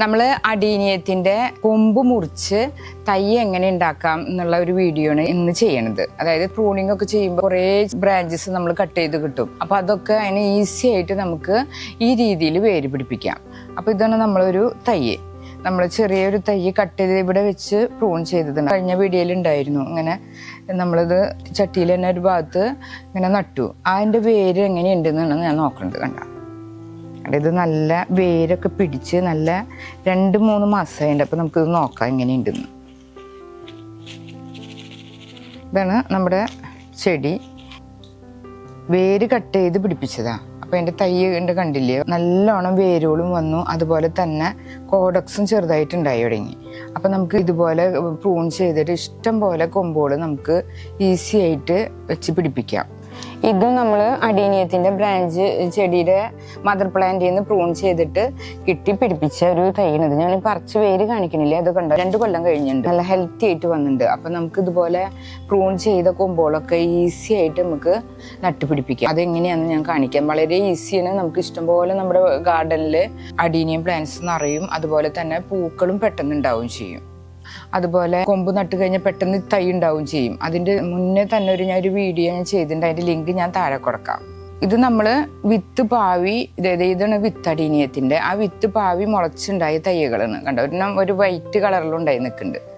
നമ്മൾ അടീനിയത്തിന്റെ കൊമ്പ് മുറിച്ച് തൈ എങ്ങനെ ഉണ്ടാക്കാം എന്നുള്ള ഒരു വീഡിയോ ആണ് ഇന്ന് ചെയ്യണത്. അതായത് പ്രൂണിംഗ് ഒക്കെ ചെയ്യുമ്പോൾ കുറേ ബ്രാഞ്ചസ് നമ്മൾ കട്ട് ചെയ്ത് കിട്ടും. അപ്പോൾ അതൊക്കെ അതിന് ഈസി ആയിട്ട് നമുക്ക് ഈ രീതിയിൽ വേര് പിടിപ്പിക്കാം. അപ്പോൾ ഇതാണ് നമ്മളൊരു തൈ. നമ്മൾ ചെറിയൊരു തൈ കട്ട് ചെയ്ത് ഇവിടെ വെച്ച് പ്രൂൺ ചെയ്തതാണ് കഴിഞ്ഞ വീഡിയോയിൽ ഉണ്ടായിരുന്നു. അങ്ങനെ നമ്മളിത് ചട്ടിയിൽ തന്നെ ഒരു ഭാഗത്ത് ഇങ്ങനെ നട്ടു. അതിന്റെ വേര് എങ്ങനെയുണ്ടെന്നാണ് ഞാൻ നോക്കുന്നത് കണ്ട? അവിടെ ഇത് നല്ല വേരൊക്കെ പിടിച്ച് നല്ല രണ്ട് മൂന്ന് മാസമായിട്ട് അപ്പം നമുക്കിത് നോക്കാം എങ്ങനെയുണ്ടെന്ന്. ഇതാണ് നമ്മുടെ ചെടി. വേര് കട്ട് ചെയ്ത് പിടിപ്പിച്ചതാ. അപ്പം എന്റെ തൈ ഉണ്ട് കണ്ടില്ലേ? നല്ലോണം വേരുകളും വന്നു. അതുപോലെ തന്നെ കോഡക്സും ചെറുതായിട്ടുണ്ടായി തുടങ്ങി. അപ്പം നമുക്ക് ഇതുപോലെ പ്രൂൺ ചെയ്തിട്ട് ഇഷ്ടം പോലെ കൊമ്പുകൾ നമുക്ക് ഈസി ആയിട്ട് വെച്ച് പിടിപ്പിക്കാം. ഇതും നമ്മൾ അടീനിയത്തിന്റെ ബ്രാഞ്ച് ചെടിയുടെ മദർ പ്ലാന്റിൽ നിന്ന് പ്രൂൺ ചെയ്തിട്ട് കിട്ടി പിടിപ്പിച്ച ഒരു തൈയാണിത് ഞാൻ കുറച്ച് പേര് കാണിക്കണില്ലേ? അത് കണ്ടോ? രണ്ട് കൊല്ലം കഴിഞ്ഞിട്ടുണ്ട്. നല്ല ഹെൽത്തി ആയിട്ട് വന്നിട്ടുണ്ട്. അപ്പം നമുക്ക് ഇതുപോലെ പ്രൂൺ ചെയ്ത കൊമ്പുകളൊക്കെ ഈസി ആയിട്ട് നമുക്ക് നട്ടുപിടിപ്പിക്കാം. അതെങ്ങനെയാണെന്ന് ഞാൻ കാണിക്കാം. വളരെ ഈസിയാണ് നമുക്ക് ഇഷ്ടംപോലെ നമ്മുടെ ഗാർഡനിൽ അടീനിയം പ്ലാന്റ്സ് നിറയും. അതുപോലെ തന്നെ പൂക്കളും പെട്ടെന്ന് ഉണ്ടാവുകയും ചെയ്യും. അതുപോലെ കൊമ്പ് നട്ട് കഴിഞ്ഞാൽ പെട്ടെന്ന് തൈ ഉണ്ടാവും ചെയ്യും. അതിന്റെ മുന്നേ തന്നെ ഒരു ഞാൻ ഒരു വീഡിയോ ഞാൻ ചെയ്തിട്ടുണ്ട് അതിന്റെ ലിങ്ക് ഞാൻ താഴെ കൊടുക്കാം. ഇത് നമ്മൾ വിത്ത് പാവി ഇതാണ് വിത്ത് അടീനിയത്തിന്റെ. ആ വിത്ത് പാവി മുളച്ചുണ്ടായ തൈകളാണ്. കണ്ടോ? ഒരെണ്ണം ഒരു വൈറ്റ് കളറിലുണ്ടായി നിൽക്കുന്നുണ്ട്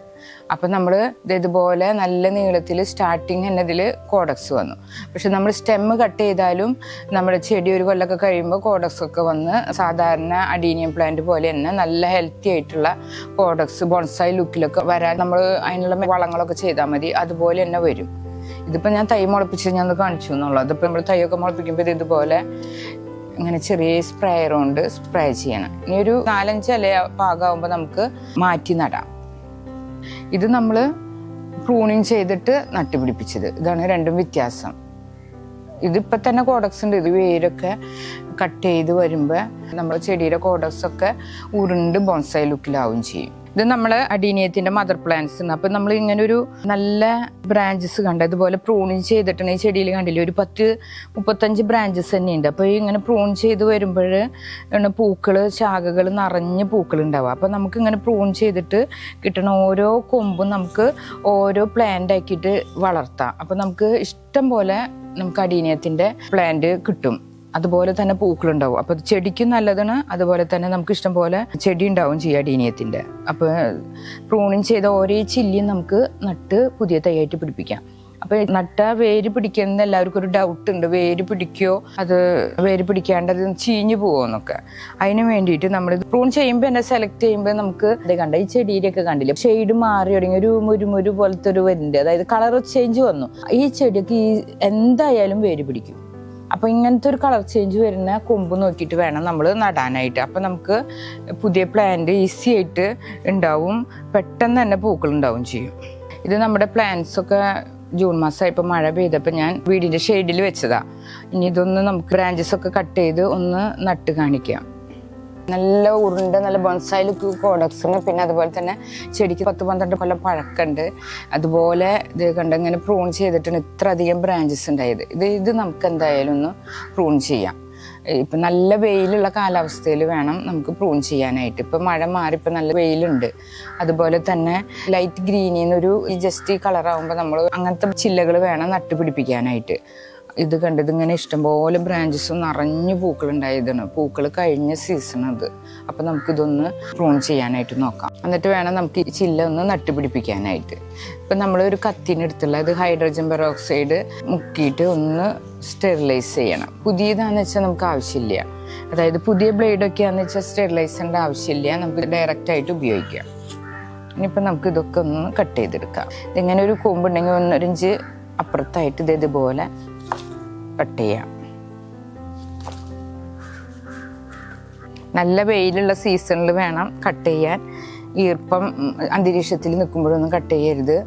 അപ്പൊ നമ്മൾ ഇതുപോലെ നല്ല നീളത്തിൽ സ്റ്റാർട്ടിങ് തന്നെ ഇതിൽ കോഡക്സ് വന്നു. പക്ഷെ നമ്മൾ സ്റ്റെമ്മ് കട്ട് ചെയ്താലും നമ്മുടെ ചെടി ഒരു കൊല്ലമൊക്കെ കഴിയുമ്പോൾ കോഡക്സ് ഒക്കെ വന്ന് സാധാരണ അഡീനിയം പ്ലാന്റ് പോലെ തന്നെ നല്ല ഹെൽത്തി ആയിട്ടുള്ള കോഡക്സ് ബോൺസായി ലുക്കിലൊക്കെ വരാൻ നമ്മൾ അതിനുള്ള വളങ്ങളൊക്കെ ചെയ്താൽ മതി. അതുപോലെ തന്നെ വരും. ഇതിപ്പോൾ ഞാൻ തൈ മുളപ്പിച്ച് ഞാൻ കാണിച്ചു എന്നുള്ളത് അതിപ്പോൾ നമ്മൾ തൈയൊക്കെ മുളപ്പിക്കുമ്പോൾ ഇത് ഇതുപോലെ ഇങ്ങനെ ചെറിയ സ്പ്രേയർ കൊണ്ട് സ്പ്രേ ചെയ്യണം. ഇനി ഒരു നാലഞ്ച് ഇല പാകമാകുമ്പോൾ നമുക്ക് മാറ്റി നടാം. ഇത് നമ്മൾ പ്രൂണിങ് ചെയ്തിട്ട് നട്ടുപിടിപ്പിച്ചത്. ഇതാണ് രണ്ടും വ്യത്യാസം. ഇതിപ്പോൾ തന്നെ കോഡക്സ് ഉണ്ട്. ഇത് വേരൊക്കെ കട്ട് ചെയ്ത് വരുമ്പോൾ നമ്മൾ ചെടിയുടെ കോഡക്സൊക്കെ ഉരുണ്ട് ബോൺസായി ലുക്കിലാവും ചെയ്യും. ഇത് നമ്മൾ അഡീനിയത്തിന്റെ മദർ പ്ലാന്റ്സ് ആണ് അപ്പൊ നമ്മൾ ഇങ്ങനെ ഒരു നല്ല ബ്രാഞ്ചസ് കണ്ട ഇതുപോലെ പ്രൂണിങ് ചെയ്തിട്ടുണ്ടെങ്കിൽ ഈ ചെടിയിൽ കണ്ടില്ലേ ഒരു പത്ത് മുപ്പത്തഞ്ച് ബ്രാഞ്ചസ് തന്നെയുണ്ട്. അപ്പോൾ ഇങ്ങനെ പ്രൂൺ ചെയ്ത് വരുമ്പോൾ പൂക്കൾ ശാഖകൾ നിറഞ്ഞ് പൂക്കൾ ഉണ്ടാവുക അപ്പോൾ നമുക്ക് ഇങ്ങനെ പ്രൂൺ ചെയ്തിട്ട് കിട്ടണ ഓരോ കൊമ്പും നമുക്ക് ഓരോ പ്ലാന്റ് ആക്കിയിട്ട് വളർത്താം. അപ്പോൾ നമുക്ക് ഇഷ്ടം പോലെ നമുക്ക് അടീനിയത്തിന്റെ പ്ലാന്റ് കിട്ടും. അതുപോലെ തന്നെ പൂക്കളുണ്ടാവും. അപ്പൊ ചെടിക്കും നല്ലതാണ്. അതുപോലെ തന്നെ നമുക്ക് ഇഷ്ടം പോലെ ചെടി ഉണ്ടാവും ചെയ്യാ ഡീനിയത്തിന്റെ. അപ്പൊ പ്രൂണിങ് ചെയ്ത ഓരോ ചില്ലിയും നമുക്ക് നട്ട് പുതിയ തൈയായിട്ട് പിടിപ്പിക്കാം. അപ്പൊ നട്ട വേര് പിടിക്കുന്ന എല്ലാവർക്കും ഒരു ഡൗട്ട് ഉണ്ട്. വേര് പിടിക്കോ? അത് വേര് പിടിക്കാണ്ടത് അത് ചീഞ്ഞു പോവോ എന്നൊക്കെ. അതിന് വേണ്ടിയിട്ട് നമ്മൾ പ്രൂൺ ചെയ്യുമ്പോൾ എന്നെ സെലക്ട് ചെയ്യുമ്പോൾ നമുക്ക് ഇത് കണ്ട ഈ ചെടിയിലൊക്കെ കണ്ടില്ല? ഷെയ്ഡ് മാറി തുടങ്ങി. ഒരു മുരുമുരു പോലത്തെ ഒരു വരുന്നുണ്ട്. അതായത് കളർ ചേഞ്ച് വന്നു. ഈ ചെടിക്ക് ഈ എന്തായാലും വേര് പിടിക്കും. അപ്പൊ ഇങ്ങനത്തെ ഒരു കളർ ചേഞ്ച് വരുന്ന കൊമ്പ് നോക്കിയിട്ട് വേണം നമ്മൾ നടാനായിട്ട്. അപ്പൊ നമുക്ക് പുതിയ പ്ലാന്റ് ഈസി ആയിട്ട് ഉണ്ടാവും. പെട്ടെന്ന് തന്നെ പൂക്കൾ ഉണ്ടാവും ചെയ്യും. ഇത് നമ്മുടെ പ്ലാന്റ്സ് ഒക്കെ ജൂൺ മാസമായപ്പോൾ മഴ പെയ്തപ്പോൾ ഞാൻ വീടിന്റെ ഷെയ്ഡിൽ വെച്ചതാണ് ഇനി ഇതൊന്ന് നമുക്ക് ബ്രാഞ്ചസ് ഒക്കെ കട്ട് ചെയ്ത് ഒന്ന് നട്ട് കാണിക്കാം. നല്ല ഉരുണ്ട നല്ല ബോൺസായി ലുക്ക് പ്രോഡക്ട്സിന് പിന്നെ അതുപോലെ തന്നെ ചെടിക്ക് പത്ത് പന്ത്രണ്ട് കൊല്ലം പഴക്കമുണ്ട് അതുപോലെ ഇത് കണ്ട് ഇങ്ങനെ പ്രൂൺ ചെയ്തിട്ടാണ് ഇത്ര അധികം ബ്രാഞ്ചസ് ഉണ്ടായത്. ഇത് ഇത് നമുക്ക് എന്തായാലും ഒന്ന് പ്രൂൺ ചെയ്യാം. ഇപ്പം നല്ല വെയിലുള്ള കാലാവസ്ഥയിൽ വേണം നമുക്ക് പ്രൂൺ ചെയ്യാനായിട്ട്. ഇപ്പം മഴ മാറി ഇപ്പം നല്ല വെയിലുണ്ട്. അതുപോലെ തന്നെ ലൈറ്റ് ഗ്രീനിൽ നിന്നൊരു ജസ്റ്റ് ഈ കളറാകുമ്പോൾ നമ്മൾ അങ്ങനത്തെ ചില്ലകൾ വേണം നട്ടുപിടിപ്പിക്കാനായിട്ട്. ഇത് കണ്ടത് ഇങ്ങനെ ഇഷ്ടംപോലെ ബ്രാഞ്ചസ് നിറഞ്ഞു പൂക്കൾ ഉണ്ടായതാണ്. പൂക്കൾ കഴിഞ്ഞ സീസൺ അത്. അപ്പം നമുക്കിതൊന്ന് പ്രൂൺ ചെയ്യാനായിട്ട് നോക്കാം. എന്നിട്ട് വേണം നമുക്ക് ഈ ചില്ല ഒന്ന് നട്ടുപിടിപ്പിക്കാനായിട്ട്. ഇപ്പം നമ്മളൊരു കത്തിനെടുത്തുള്ള ഇത് ഹൈഡ്രജൻ പെറോക്സൈഡ് മുക്കിയിട്ട് ഒന്ന് സ്റ്റെറിലൈസ് ചെയ്യണം. പുതിയതാണെന്ന് വെച്ചാൽ നമുക്ക് ആവശ്യമില്ല. അതായത് പുതിയ ബ്ലേഡൊക്കെ ആണെന്ന് വെച്ചാൽ സ്റ്റെറിലൈസറിന്റെ ആവശ്യമില്ല. നമുക്ക് ഡയറക്റ്റ് ആയിട്ട് ഉപയോഗിക്കാം. ഇനിയിപ്പോൾ നമുക്ക് ഇതൊക്കെ ഒന്ന് കട്ട് ചെയ്തെടുക്കാം. ഇതിങ്ങനെ ഒരു കൊമ്പുണ്ടെങ്കിൽ ഒന്നൊരിഞ്ച് അപ്പുറത്തായിട്ട് ഇത് ഇതുപോലെ കട്ട് ചെയ്യാം. നല്ല വെയിലുള്ള സീസണിൽ വേണം കട്ട് ചെയ്യാൻ. ഈർപ്പം അന്തരീക്ഷത്തിൽ നിൽക്കുമ്പോഴൊന്നും കട്ട് ചെയ്യരുത്.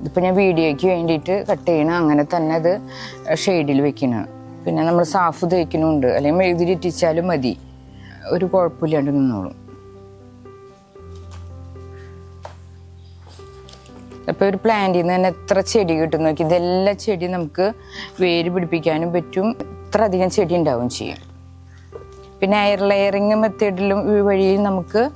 ഇതിപ്പോൾ ഞാൻ വീഡിയോയ്ക്ക് വേണ്ടിയിട്ട് കട്ട് ചെയ്യണം അങ്ങനെ തന്നെ അത് ഷെയ്ഡിൽ വെക്കണം. പിന്നെ നമ്മൾ സാഫ് തേക്കണമുണ്ട് അല്ലെങ്കിൽ മെഴുതിരിറ്റിച്ചാലും മതി. ഒരു കുഴപ്പമില്ലാണ്ട് നിന്നോളും. അപ്പോൾ ഒരു പ്ലാന്റിൽ നിന്ന് തന്നെ എത്ര ചെടി കിട്ടും നോക്കി. ഇതെല്ലാം ചെടി നമുക്ക് വേര് പിടിപ്പിക്കാനും പറ്റും. ഇത്ര അധികം ചെടി ഉണ്ടാവും ചെയ്യും പിന്നെ എയർ ലെയറിങ് മെത്തേഡിലും ഈ വഴിയിൽ നമുക്ക്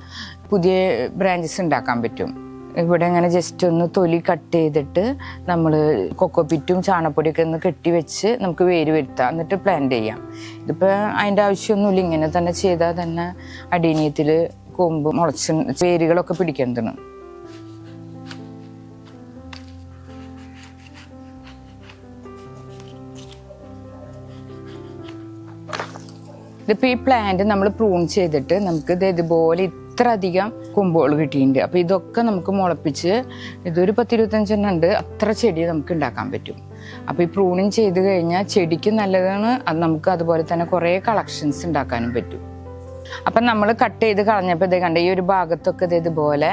പുതിയ ബ്രാഞ്ചസ് ഉണ്ടാക്കാൻ പറ്റും. ഇവിടെ അങ്ങനെ ജസ്റ്റ് ഒന്ന് തൊലി കട്ട് ചെയ്തിട്ട് നമ്മൾ കൊക്കോപ്പിറ്റും ചാണപ്പൊടിയൊക്കെ ഒന്ന് കെട്ടി വെച്ച് നമുക്ക് വേര് വരുത്താം. എന്നിട്ട് പ്ലാന്റ് ചെയ്യാം. ഇതിപ്പോൾ അതിന്റെ ആവശ്യമൊന്നുമില്ല. ഇങ്ങനെ തന്നെ ചെയ്താൽ തന്നെ അടീനിയത്തിൽ കൊമ്പ് മുളച്ച് വേരുകളൊക്കെ പിടിക്കുന്നതാണ് ഇതിപ്പോൾ ഈ പ്ലാന്റ് നമ്മൾ പ്രൂൺ ചെയ്തിട്ട് നമുക്ക് ഇത് ഇതുപോലെ ഇത്ര അധികം കൊമ്പുകൾ കിട്ടിയിട്ടുണ്ട്. അപ്പോൾ ഇതൊക്കെ നമുക്ക് മുളപ്പിച്ച് ഇതൊരു പത്തിരുപത്തഞ്ചെണ്ണം ഉണ്ട്. അത്ര ചെടി നമുക്ക് ഉണ്ടാക്കാൻ പറ്റും. അപ്പോൾ ഈ പ്രൂണിങ് ചെയ്ത് കഴിഞ്ഞാൽ ചെടിക്ക് നല്ലതാണ്. അത് നമുക്ക് അതുപോലെ തന്നെ കുറേ കളക്ഷൻസ് ഉണ്ടാക്കാനും പറ്റും. അപ്പം നമ്മൾ കട്ട് ചെയ്ത് കളഞ്ഞപ്പോൾ ഇതേ കണ്ട ഈ ഒരു ഭാഗത്തൊക്കെ ഇത് ഇതുപോലെ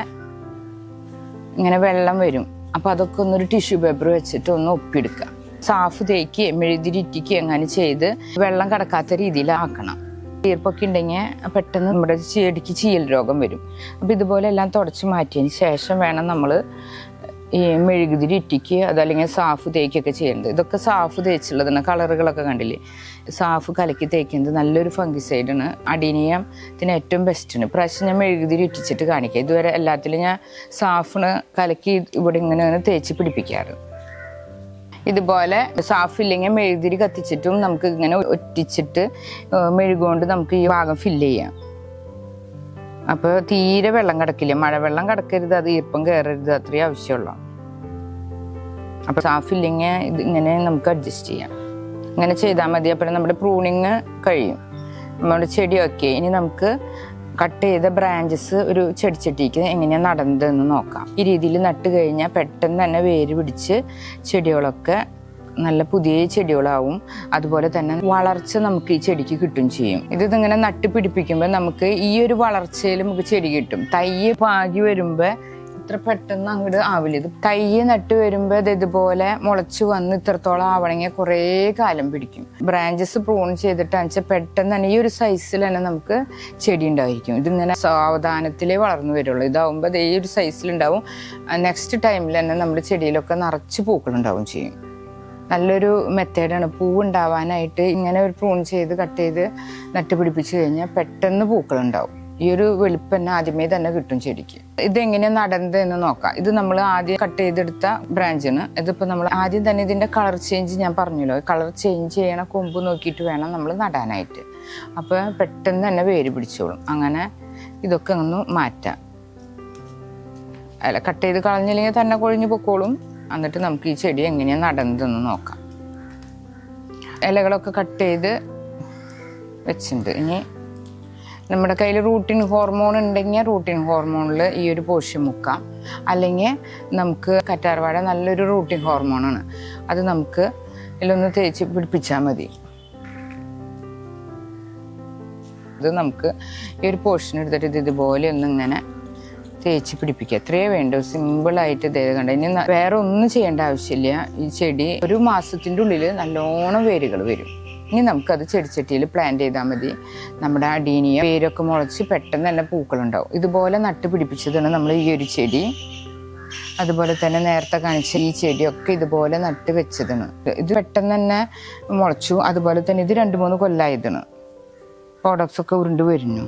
ഇങ്ങനെ വെള്ളം വരും. അപ്പോൾ അതൊക്കെ ഒന്നൊരു ടിഷ്യൂ പേപ്പർ വെച്ചിട്ട് ഒന്ന് ഒപ്പിയെടുക്കുക. സാഫ് തേക്കുകയും മെഴുതിരിറ്റിക്കുകയും അങ്ങനെ ചെയ്ത് വെള്ളം കടക്കാത്ത രീതിയിലാക്കണം. ഈർപ്പൊക്കെ ഉണ്ടെങ്കിൽ പെട്ടെന്ന് നമ്മുടെ ചെടിക്ക് ചീയൽ രോഗം വരും. അപ്പോൾ ഇതുപോലെ എല്ലാം തുടച്ച് മാറ്റിയതിന് ശേഷം വേണം നമ്മൾ ഈ മെഴുകുതിരി ഇറ്റിക്ക് അതല്ലെങ്കിൽ സാഫ് തേക്കൊക്കെ ചെയ്യേണ്ടത്. ഇതൊക്കെ സാഫ് തേച്ചുള്ളതാണ്. കളറുകളൊക്കെ കണ്ടില്ലേ? സാഫ് കലക്കി തേക്കുന്നത് നല്ലൊരു ഫംഗിസൈഡാണ് അടീനിയത്തിന് ഏറ്റവും ബെസ്റ്റാണ് പ്രാവശ്യം ഞാൻ മെഴുകുതിരി ഇറ്റിച്ചിട്ട് കാണിക്കാം. ഇതുവരെ എല്ലാത്തിലും ഞാൻ സാഫിന് കലക്കി ഇവിടെ ഇങ്ങനെ തേച്ച് പിടിപ്പിക്കാറ്. ഇതുപോലെ സാഫില്ലെങ്കിൽ മെഴുതിരി കത്തിച്ചിട്ടും നമുക്ക് ഇങ്ങനെ ഒറ്റിച്ചിട്ട് മെഴുകൊണ്ട് നമുക്ക് ഈ ഭാഗം ഫില്ല് ചെയ്യാം. അപ്പോൾ തീരെ വെള്ളം കിടക്കില്ല. മഴവെള്ളം കിടക്കരുത് അത് ഈർപ്പം കയറരുത് അത്രയും ആവശ്യമുള്ളൂ. അപ്പോൾ സാഫില്ലെങ്കിൽ ഇത് ഇങ്ങനെ നമുക്ക് അഡ്ജസ്റ്റ് ചെയ്യാം. ഇങ്ങനെ ചെയ്താൽ മതി. അപ്പോൾ നമ്മുടെ പ്രൂണിങ് കഴിയും. നമ്മുടെ ചെടിയൊക്കെ ഇനി നമുക്ക് കട്ട് ചെയ്ത ബ്രാഞ്ചസ് ഒരു ചെടിച്ചട്ടിക്ക് എങ്ങനെയാണ് നടന്നതെന്ന് നോക്കാം. ഈ രീതിയിൽ നട്ട് കഴിഞ്ഞാൽ പെട്ടെന്ന് തന്നെ വേര് പിടിച്ച് ചെടികളൊക്കെ നല്ല പുതിയ ചെടികളാവും. അതുപോലെ തന്നെ വളർച്ച നമുക്ക് ഈ ചെടിക്ക് കിട്ടും ചെയ്യും. ഇത് ഇതിങ്ങനെ നട്ട് പിടിപ്പിക്കുമ്പോൾ നമുക്ക് ഈ ഒരു വളർച്ചയിൽ നമുക്ക് ചെടി കിട്ടും. തയ്യ് പാകി വരുമ്പോൾ ഇത്ര പെട്ടെന്ന് അങ്ങോട്ട് ആവില്ല. ഇത് തയ്യ് നട്ട് വരുമ്പോൾ അത് ഇതുപോലെ മുളച്ചു വന്ന് ഇത്രത്തോളം ആവണമെങ്കിൽ കുറേ കാലം പിടിക്കും. ബ്രാഞ്ചസ് പ്രൂൺ ചെയ്തിട്ടാണെന്ന് വെച്ചാൽ പെട്ടെന്ന് തന്നെ ഈ ഒരു സൈസിൽ തന്നെ നമുക്ക് ചെടി ഉണ്ടായിരിക്കും. ഇതിങ്ങനെ സാവധാനത്തിലേ വളർന്നു വരുള്ളൂ. ഇതാവുമ്പോൾ ഈ ഒരു സൈസിലുണ്ടാവും നെക്സ്റ്റ് ടൈമിൽ തന്നെ നമ്മുടെ ചെടിയിലൊക്കെ നിറച്ച് പൂക്കളുണ്ടാവും ചെയ്യും. നല്ലൊരു മെത്തേഡാണ് പൂ ഉണ്ടാവാനായിട്ട് ഇങ്ങനെ ഒരു പ്രൂൺ ചെയ്ത് കട്ട് ചെയ്ത് നട്ടുപിടിപ്പിച്ച് കഴിഞ്ഞാൽ പെട്ടെന്ന് പൂക്കളുണ്ടാവും ഈ ഒരു വെളുപ്പന്നെ ആദ്യമേ തന്നെ കിട്ടും ചെടിക്ക്. ഇതെങ്ങനെയാണ് നടന്നത് എന്ന് നോക്കാം. ഇത് നമ്മൾ ആദ്യം കട്ട് ചെയ്തെടുത്ത ബ്രാഞ്ചാണ് ഇതിപ്പോൾ നമ്മൾ ആദ്യം തന്നെ ഇതിന്റെ കളർ ചേഞ്ച് ഞാൻ പറഞ്ഞല്ലോ. കളർ ചേഞ്ച് ചെയ്യണ കൊമ്പ് നോക്കിയിട്ട് വേണം നമ്മൾ നടാനായിട്ട്. അപ്പോൾ പെട്ടെന്ന് തന്നെ വേര് പിടിച്ചോളും. അങ്ങനെ ഇതൊക്കെ ഒന്ന് മാറ്റാം. അല്ല കട്ട് ചെയ്ത് കളഞ്ഞില്ലെങ്കിൽ തന്നെ കൊഴിഞ്ഞു പൊക്കോളും. എന്നിട്ട് നമുക്ക് ഈ ചെടി എങ്ങനെയാണ് നടന്നതെന്ന് നോക്കാം. ഇലകളൊക്കെ കട്ട് ചെയ്ത് വെച്ചിട്ടുണ്ട്. ഇനി നമ്മുടെ കയ്യിൽ റൂട്ടിൻ ഹോർമോൺ ഉണ്ടെങ്കിൽ റൂട്ടിൻ ഹോർമോണിൽ ഈ ഒരു പോഷൻ മുക്കാം. അല്ലെങ്കിൽ നമുക്ക് കറ്റാർവാഴ നല്ലൊരു റൂട്ടിൻ ഹോർമോണാണ് അത് നമുക്ക് ഇതിലൊന്ന് തേച്ച് പിടിപ്പിച്ചാൽ മതി. ഇത് നമുക്ക് ഈ ഒരു പോഷൻ എടുത്തിട്ട് ഇത് ഇതുപോലെ ഒന്ന് ഇങ്ങനെ തേച്ച് പിടിപ്പിക്കുക. എത്രയേ വേണ്ടൂ. സിമ്പിളായിട്ട് ഇതേ കണ്ട? ഇനി വേറെ ഒന്നും ചെയ്യേണ്ട ആവശ്യമില്ല. ഈ ചെടി ഒരു മാസത്തിന്റെ ഉള്ളിൽ നല്ലോണം വേരുകൾ വരും. ഇനി നമുക്കത് ചെടിച്ചട്ടിയിൽ പ്ലാന്റ് ചെയ്താൽ മതി. നമ്മുടെ അടീനിയ പേരൊക്കെ മുളച്ച് പെട്ടെന്ന് തന്നെ പൂക്കളുണ്ടാവും. ഇതുപോലെ നട്ട് പിടിപ്പിച്ചതാണ് നമ്മൾ ഈ ഒരു ചെടി. അതുപോലെ തന്നെ നേരത്തെ കാണിച്ച ഈ ചെടിയൊക്കെ ഇതുപോലെ നട്ട് വെച്ചതാണ്. ഇത് പെട്ടെന്ന് തന്നെ മുളച്ചു. അതുപോലെ തന്നെ ഇത് രണ്ട് മൂന്ന് കൊല്ലായതാണ്. പ്രോഡക്ട്സ് ഒക്കെ ഉരുണ്ട് വരുന്നു.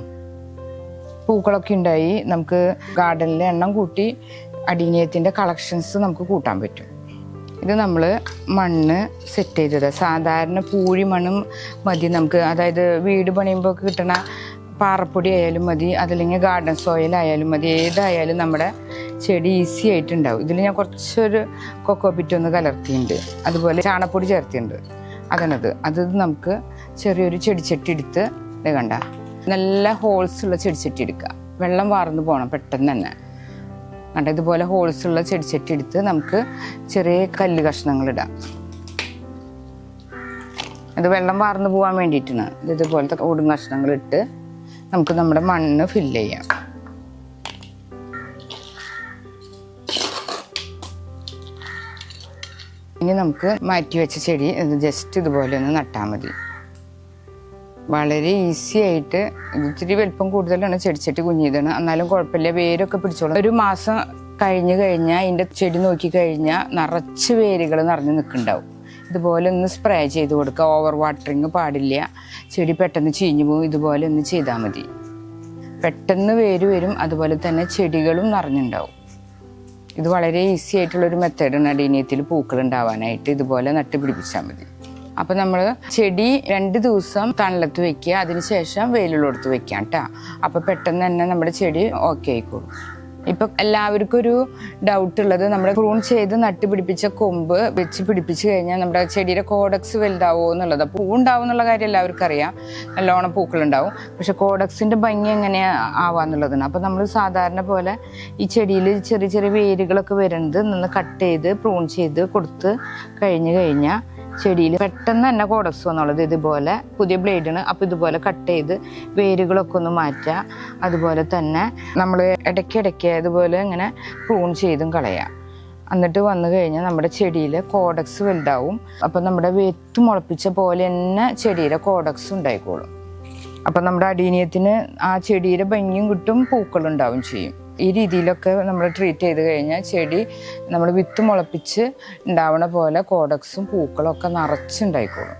പൂക്കളൊക്കെ ഉണ്ടായി. നമുക്ക് ഗാർഡനിലെ എണ്ണം കൂട്ടി അടീനിയത്തിന്റെ കളക്ഷൻസ് നമുക്ക് കൂട്ടാൻ പറ്റും. ഇത് നമ്മൾ മണ്ണ് സെറ്റ് ചെയ്തത്. സാധാരണ പൂഴി മണ്ണും മതി നമുക്ക്. അതായത് വീട് പണിയുമ്പോൾ കിട്ടണ പാറപ്പൊടി ആയാലും മതി അതല്ലെങ്കിൽ ഗാർഡൻ സോയിൽ ആയാലും മതി. ഏതായാലും നമ്മുടെ ചെടി ഈസി ആയിട്ടുണ്ടാവും. ഇതിൽ ഞാൻ കുറച്ചൊരു കൊക്കോ പിറ്റ് ഒന്ന് കലർത്തിയിട്ടുണ്ട് അതുപോലെ ചാണപ്പൊടി ചേർത്തിയിട്ടുണ്ട് അതാണത്. അത് നമുക്ക് ചെറിയൊരു ചെടിച്ചട്ടി എടുത്ത് ഇത് കണ്ട? നല്ല ഹോൾസ് ഉള്ള ചെടിച്ചട്ടി എടുക്കുക വെള്ളം വാർന്നു പോകണം പെട്ടെന്ന് തന്നെ. കണ്ട? ഇതുപോലെ ഹോൾസ് ഉള്ള ചെടിച്ചട്ടി എടുത്ത് നമുക്ക് ചെറിയ കല്ല് കഷ്ണങ്ങൾ ഇടാം. ഇത് വെള്ളം വാർന്നു പോകാൻ വേണ്ടിയിട്ടാണ്. ഇത് ഇതുപോലത്തെ ഓടും കഷ്ണങ്ങൾ ഇട്ട് നമുക്ക് നമ്മുടെ മണ്ണ് ഫില്ല് ചെയ്യാം. ഇനി നമുക്ക് മാറ്റി വെച്ച ചെടി ജസ്റ്റ് ഇതുപോലെ ഒന്ന് നട്ടാൽ മതി. വളരെ ഈസി ആയിട്ട് ഇത് ഇത്തിരി വലിപ്പം കൂടുതലാണ് ചെടിച്ചട്ടി കുഞ്ഞിതാണ്. എന്നാലും കുഴപ്പമില്ല വേരൊക്കെ പിടിച്ചോളും. ഒരു മാസം കഴിഞ്ഞു കഴിഞ്ഞാൽ അതിന്റെ ചെടി നോക്കി കഴിഞ്ഞാൽ നിറച്ച് വേരുകൾ നിറഞ്ഞ് നിൽക്കുന്നുണ്ടാവും. ഇതുപോലെ ഒന്ന് സ്പ്രേ ചെയ്ത് കൊടുക്കുക. ഓവർ വാട്ടറിങ് പാടില്ല. ചെടി പെട്ടെന്ന് ചീഞ്ഞു പോകും ഇതുപോലെ ഒന്ന് ചെയ്താൽ മതി. പെട്ടെന്ന് വേര് വരും. അതുപോലെ തന്നെ ചെടികളും നിറഞ്ഞുണ്ടാവും. ഇത് വളരെ ഈസി ആയിട്ടുള്ളൊരു മെത്തേഡാണ് അടീനിയത്തിൽ പൂക്കൾ ഉണ്ടാവാനായിട്ട് ഇതുപോലെ നട്ടുപിടിപ്പിച്ചാൽ മതി. അപ്പം നമ്മൾ ചെടി രണ്ട് ദിവസം തണലത്ത് വെക്കുക അതിനുശേഷം വെയിലുള്ളടത്ത് വെക്കാം കേട്ടോ. അപ്പം പെട്ടെന്ന് തന്നെ നമ്മുടെ ചെടി ഓക്കെ ആയിക്കോളും. ഇപ്പം എല്ലാവർക്കും ഒരു ഡൗട്ട് ഉള്ളത് നമ്മുടെ പ്രൂൺ ചെയ്ത് നട്ട് പിടിപ്പിച്ച കൊമ്പ് വെച്ച് പിടിപ്പിച്ച് കഴിഞ്ഞാൽ നമ്മുടെ ചെടിയുടെ കോഡക്സ് വലുതാവോ എന്നുള്ളത്. പൂ ഉണ്ടാവും എന്നുള്ള കാര്യം എല്ലാവർക്കും അറിയാം. നല്ലോണം പൂക്കളുണ്ടാവും. പക്ഷെ കോഡക്സിന്റെ ഭംഗി എങ്ങനെയാ ആവാന്നുള്ളതാണ് അപ്പം നമ്മൾ സാധാരണ പോലെ ഈ ചെടിയിൽ ചെറിയ ചെറിയ വേരുകളൊക്കെ വരുന്നത് നിന്ന് കട്ട് ചെയ്ത് പ്രൂൺ ചെയ്ത് കൊടുത്ത് കഴിഞ്ഞ് കഴിഞ്ഞാൽ ചെടിയിൽ പെട്ടെന്ന് തന്നെ കോഡക്സ് വന്നുള്ളത് ഇതുപോലെ പുതിയ ബ്ലേഡാണ് അപ്പോൾ ഇതുപോലെ കട്ട് ചെയ്ത് വേരുകളൊക്കെ ഒന്ന് മാറ്റുക അതുപോലെ തന്നെ നമ്മൾ ഇടയ്ക്കിടയ്ക്ക് ഇതുപോലെ ഇങ്ങനെ പ്രൂൺ ചെയ്തും കളയാം. എന്നിട്ട് വന്നു കഴിഞ്ഞാൽ നമ്മുടെ ചെടിയിൽ കോഡക്സ് വലുതാവും. അപ്പം നമ്മുടെ വെത്ത് മുളപ്പിച്ച പോലെ തന്നെ ചെടിയിലെ കോഡക്സ് ഉണ്ടായിക്കോളും. അപ്പം നമ്മുടെ അടീനിയത്തിന് ആ ചെടിയുടെ ഭംഗിയും കിട്ടും പൂക്കളുണ്ടാവും ചെയ്യും. ഈ രീതിയിലൊക്കെ നമ്മൾ ട്രീറ്റ് ചെയ്ത് കഴിഞ്ഞാൽ ചെടി നമ്മൾ വിത്ത് മുളപ്പിച്ച് ഉണ്ടാവണ പോലെ കോഡക്സും പൂക്കളും ഒക്കെ നിറച്ചുണ്ടായിക്കോളും.